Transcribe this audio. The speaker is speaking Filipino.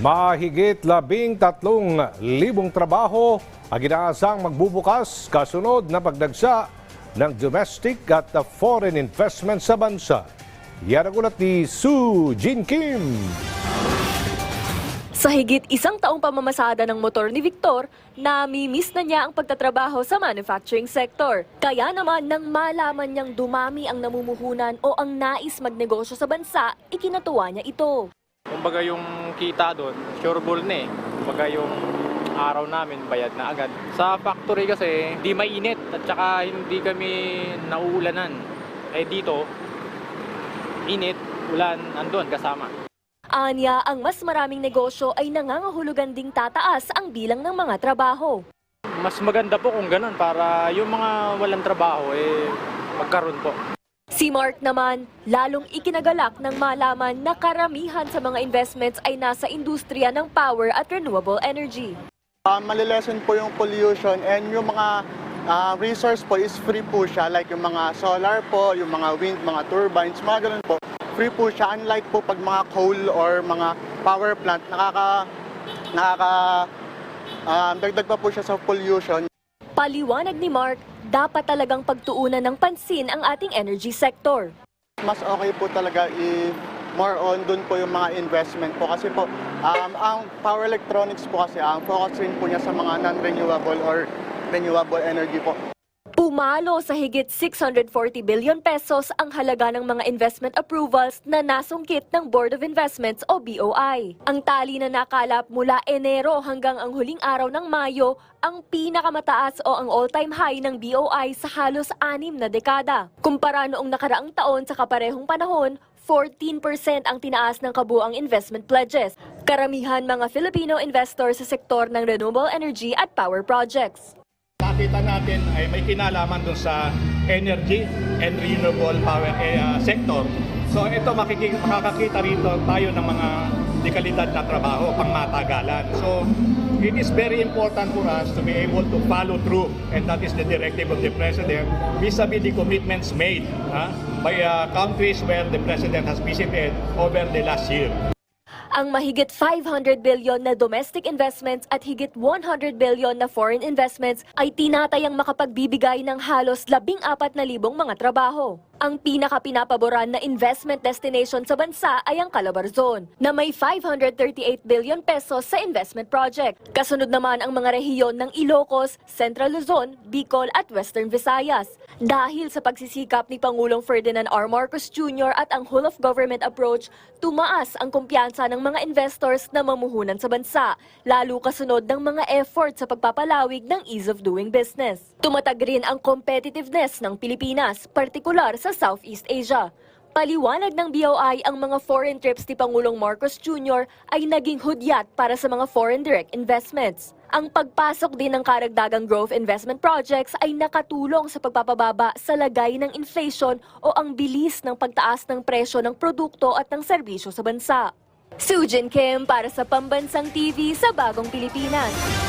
Mahigit labing tatlong libong trabaho ang inaasang magbubukas kasunod na pagdagsa ng domestic at foreign investment sa bansa. Yan ang ulat ni Sue Jin Kim. Sa higit isang taong pamamasada ng motor ni Victor, namimiss na niya ang pagtatrabaho sa manufacturing sector. Kaya naman nang malaman niyang dumami ang namumuhunan o ang nais magnegosyo sa bansa, ikinatuwa niya ito. Kumbaga yung kita doon, sure ball na eh. Kumbaga yung araw namin bayad na agad. Sa factory kasi, di mainit at saka hindi kami nauulanan. Eh dito, init, ulan, andun kasama. Anya, ang mas maraming negosyo ay nangangahulugan ding tataas ang bilang ng mga trabaho. Mas maganda po kung ganun para yung mga walang trabaho eh magkaroon po. Si Mark naman, lalong ikinagalak ng malaman na karamihan sa mga investments ay nasa industriya ng power at renewable energy. Uh, malilesen po yung pollution and yung mga ah, resource po is free po siya like yung mga solar po, yung mga wind, mga turbines, mga ganun po. Free po siya unlike po pag mga coal or mga power plant nakaka nakaka ah, dagdag pa po siya sa pollution. Paliwanag ni Mark, dapat talagang pagtuunan ng pansin ang ating energy sector. Mas okay po talaga i more on dun po yung mga investment po kasi po um, ang power electronics po kasi ang focus rin po niya sa mga non-renewable or renewable energy po. Pumalo sa higit 640 billion pesos ang halaga ng mga investment approvals na nasungkit ng Board of Investments o BOI. Ang tali na nakalap mula Enero hanggang ang huling araw ng Mayo ang pinakamataas o ang all-time high ng BOI sa halos anim na dekada. Kumpara noong nakaraang taon sa kaparehong panahon, 14% ang tinaas ng kabuang investment pledges. Karamihan mga Filipino investors sa sektor ng renewable energy at power projects. Nakita natin ay may kinalaman dun sa energy and renewable power ah, sector. So ito makiki- makakakita rito tayo ng mga dekalidad na trabaho pang matagalan. So it is very important for us to be able to follow through and that is the directive of the President vis-a-vis the commitments made ah, by ah, countries where the President has visited over the last year. Ang mahigit 500 billion na domestic investments at higit 100 billion na foreign investments ay tinatayang makapagbibigay ng halos 14,000 mga trabaho. Ang pinaka-pinapaboran na investment destination sa bansa ay ang Calabar Zone, na may 538 billion pesos sa investment project. Kasunod naman ang mga rehiyon ng Ilocos, Central Luzon, Bicol at Western Visayas. Dahil sa pagsisikap ni Pangulong Ferdinand R. Marcos Jr. at ang whole of government approach, tumaas ang kumpiyansa ng mga investors na mamuhunan sa bansa, lalo kasunod ng mga effort sa pagpapalawig ng ease of doing business. Tumatag rin ang competitiveness ng Pilipinas, partikular sa Southeast Asia. Paliwanag ng BOI ang mga foreign trips ni Pangulong Marcos Jr. ay naging hudyat para sa mga foreign direct investments. Ang pagpasok din ng karagdagang growth investment projects ay nakatulong sa pagpapababa sa lagay ng inflation o ang bilis ng pagtaas ng presyo ng produkto at ng serbisyo sa bansa. Sujin Kim para sa Pambansang TV sa Bagong Pilipinas.